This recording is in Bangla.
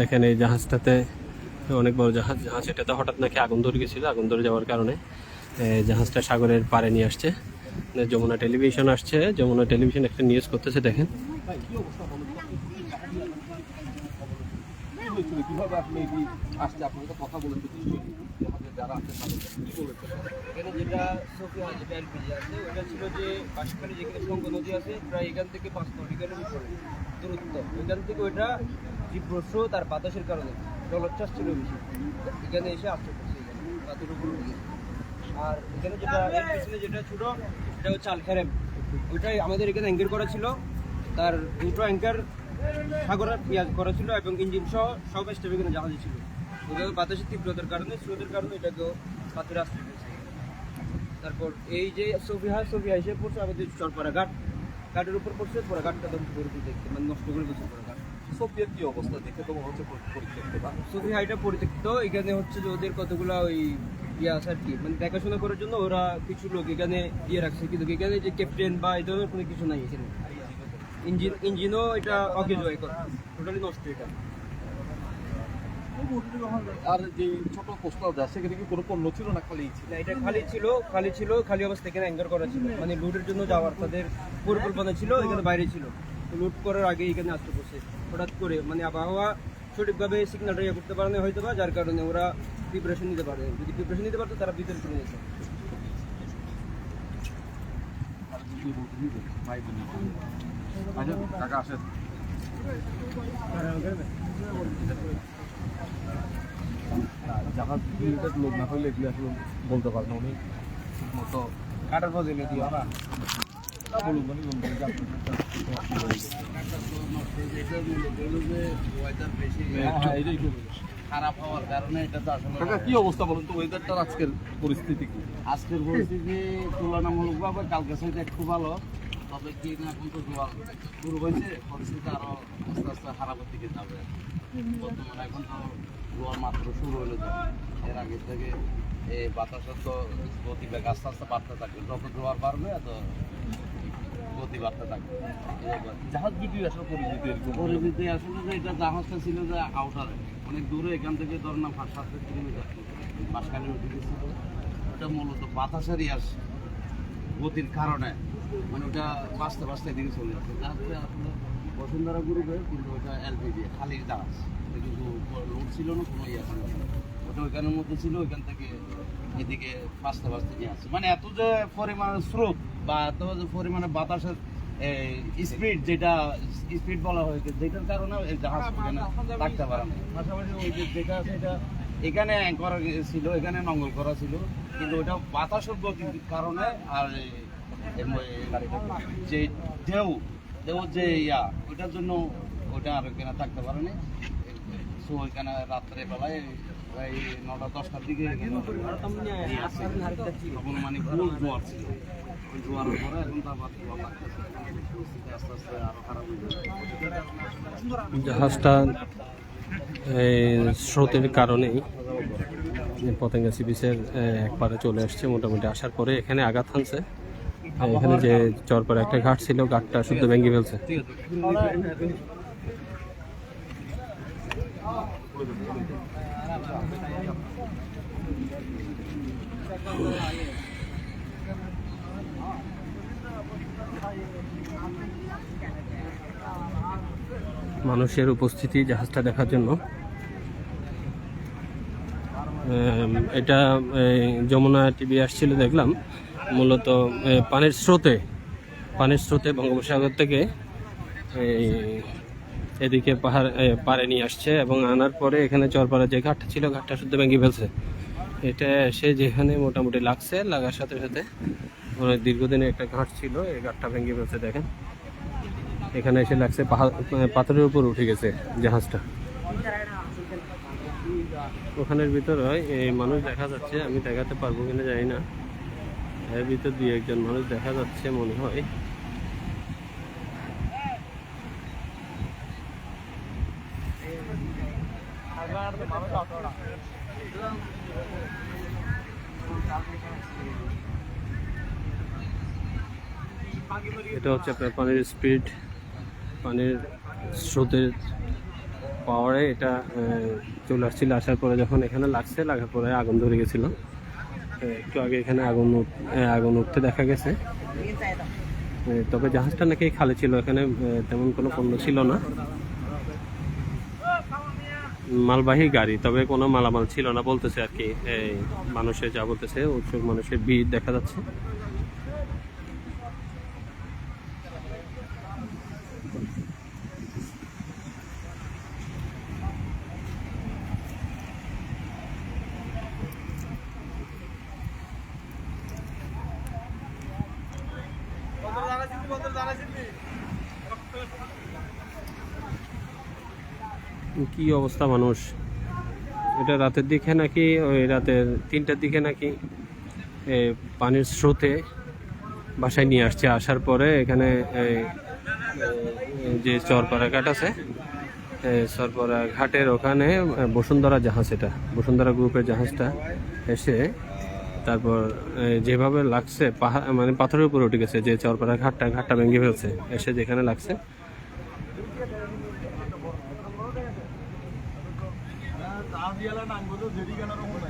দেখেন এই জাহাজটাতে অনেক বড় জাহাজ জাহাজ এটাতে হঠাৎ নাকি আগুন ধরে গেছিল, আগুন ধরে যাওয়ার কারণে জাহাজটা সাগরের পাড়ে নিয়ে আসছে। যমুনা টেলিভিশন আসছে, যমুনা টেলিভিশন একটা নিউজ করতেছে, দেখেন। দূরত্ব। ওইখান থেকে ওইটা তীব্রস্র আর বাতাসের কারণে জলোচ্ছ্বাস ছিল বেশি। এখানে এসে আসতে করছে রাতের উপর আর এখানে যেটা পিছনে যেটা ছিল এটা হচ্ছে আলখারেম। ওইটাই আমাদের এখানে অ্যাঙ্কার করা ছিল। তার দুটো অ্যাঙ্কার সাগরের পেঁয়াজ করা ছিল এবং ইঞ্জিন সহ সব স্টেপ এখানে জাহাজে ছিল। ওইভাবে বাতাসের তীব্রতার কারণে, স্রোতের কারণে এটাকেও পাথরে আসতে হয়েছে। তারপর এই যে সফিহা সফিহা এসে পড়ছে আমাদের চরপাড়া ঘাট। ঘাটের উপর পড়ছে, পরে ঘাটটা ধ্বংস করে দেখতে মানে নষ্ট করে দিচ্ছে পরে ঘাট। সোফিয়ার কি অবস্থা দেখে তো মনে হচ্ছে পরিত্যক্ত এখানে হচ্ছে যে ওদের কতগুলো ওই ইয়ে আছে আর কি মানে দেখাশোনা করার জন্য ওরা কিছু লোক এখানে দিয়ে রাখছে কিন্তু এখানে যে ক্যাপ্টেন বা এই ধরনের কোনো কিছু নাই এখানে। ইঞ্জিন ইঞ্জিনও এটা অকেজ হয় টোটালি নষ্ট এটা। আর যে ছোট কোস্টাল যা সেখানে কি কোনো পণ্য ছিল না খালি ছিল? এটা খালি ছিল খালি ছিল খালি অবস্থা এখানে অ্যাঙ্কার করা ছিল। মানে লুটের জন্য যাওয়ার তাদের পরিকল্পনা ছিল এখানে বাইরে ছিল। লুট করার আগে এখানে আসতে বসে। হঠাৎ করে মানে আবহাওয়া সঠিকভাবে সিগন্যালটা ইয়ে করতে পারে না হয়তো বা যার কারণে ওরা প্রিপারেশন নিতে পারে। যদি প্রিপারেশন নিতে পারতো, তারা ভিতরে চলে যেত। লোক না হলে আসলে বলতে পারে উনি ঠিক মতো কাটার বদলে দিও না। তা যে হ্যাঁ, হ্যাঁ। খারাপ হওয়ার কারণে এটা তো আসলে কাকা কি অবস্থা বলুন তো ওয়েদারটার আজকের পরিস্থিতি কি? আজকের পরিস্থিতি তুলনামূলকভাবে কালকে সাইড একটু ভালো তবে কি না এখন তো জোয়ার শুরু হয়েছে পরিস্থিতি আরও আস্তে আস্তে খারাপের দিকে যাবে। বর্তমানে এখন তো জোয়ার মাত্র শুরু হলো তো। এর আগে থেকে এই বাতাসের তো গতিবেগ আস্তে আস্তে বাড়তে থাকবে। যত জোয়ার বাড়বে এত জাহাজ আসলে যে এটা জাহাজটা ছিল যে অনেক দূরে এখান থেকে ধর না পাঁচ, সাত কিলোমিটার। মাসখানে উঠে গেছিল। ওটা মূলত বাতাসেরই আস গতির কারণে। মানে ওটা বাঁচতে বাঁচতে এদিকে চলে যাচ্ছে জাহাজটা আসলে বসুন্ধরা গ্রুপে কিন্তু ওটা এলপিজি খালি জাহাজ। কিন্তু লোড ছিল না, কোনো ইয়ে ছিল ওটা ওইখানের মধ্যে ছিল, ওইখান থেকে এদিকে বাঁচতে বাঁচতে নিয়ে আসছে মানে এত যে পরিমাণ স্রোত বা এত পরিমাণে বাতাসের স্পিড যেটা স্পিড বলা হয়েছে যেটার কারণে জাহাজ ওখানে থাকতে পারে না। পাশাপাশি ওই যে যেটা সেটা এখানে করা ছিল এখানে নঙ্গল করা ছিল কিন্তু ওটা বাতাসের গতির কারণে আর যে ঢেউ ঢেউ যে ইয়া ওটার জন্য ওটা আর এখানে থাকতে পারেনি। সো ওইখানে রাত্রে বেলায় প্রায় নটা দশটার দিকে এখানে ইয়ে আছে। তখন মানে ফুল জোয়ার ছিল। ওই জোয়ারের পরে এখন তো আবার জোয়ার লাগতেছে। আস্তে আস্তে আরও খারাপ হয়ে জাহাজটা এই স্রোতের কারণেই যে পতেঙ্গা সি বিচের একবারে চলে আসছে মোটামুটি আসার পরে এখানে আঘাত হানছে। এখানে যে চরপাড়ে একটা ঘাট ছিল ঘাটটা শুদ্ধ ভেঙে ফেলছে। মানুষের উপস্থিতি জাহাজটা দেখার জন্য। এটা যমুনা টিভি আসছিল দেখলাম। মূলত পানির স্রোতে পানির স্রোতে বঙ্গোপসাগর থেকে এই, এদিকে পাহাড় পাড়ে নিয়ে আসছে এবং আনার পরে এখানে চরপাড়া যে ঘাটটা ছিল, ঘাটটা শুদ্ধ ভেঙে ফেলছে। এটা এসে যেখানে মোটামুটি লাগছে, লাগার সাথে সাথে অনেক দীর্ঘদিনের একটা ঘাট ছিল, এই ঘাটটা ভেঙে ফেলছে, দেখেন। এখানে এসে লাগছে পাহাড় পাথরের উপর উঠে গেছে জাহাজটা। ওখানের ভিতরে এই মানুষ দেখা যাচ্ছে, আমি দেখাতে পারব কিনা জানি না। এর ভিতর দিয়ে একজন মানুষ দেখা যাচ্ছে মনে হয়। এটা হচ্ছে আপনার পানির স্পিড পানির স্রোতের পাওয়ারে এটা চলে আসছিল আসার পরে যখন এখানে লাগছে, লাগার পরে আগুন ধরে গেছিল। একটু আগে এখানে আগুন আগুন উঠতে দেখা গেছে। তবে জাহাজটা নাকি খালি ছিল, এখানে তেমন কোনো পণ্য ছিল না। মালবাহী গাড়ি, তবে কোনো মালামাল ছিল না বলতেছে আর কি। মানুষের মানুষে যা বলতেছে, উৎসুক মানুষের ভিড় দেখা যাচ্ছে। কি অবস্থা মানুষ? এটা রাতের দিকে নাকি ওই রাতের তিনটার দিকে নাকি? পানির স্রোতে বাসায় নিয়ে আসছে। আসার পরে এখানে যে চরপাড়া ঘাট আছে চরপাড়া ঘাটের ওখানে বসুন্ধরা জাহাজ এটা, বসুন্ধরা গ্রুপের জাহাজটা এসে তারপর যেভাবে লাগছে পাহাড় মানে পাথরের উপরে উঠে গেছে, যে চরপাড়া ঘাটটা ঘাটটা ভেঙে ফেলছে, এসে যেখানে লাগছে তা দিয়ালা নাঙ্গো তো দেরি কেন রকম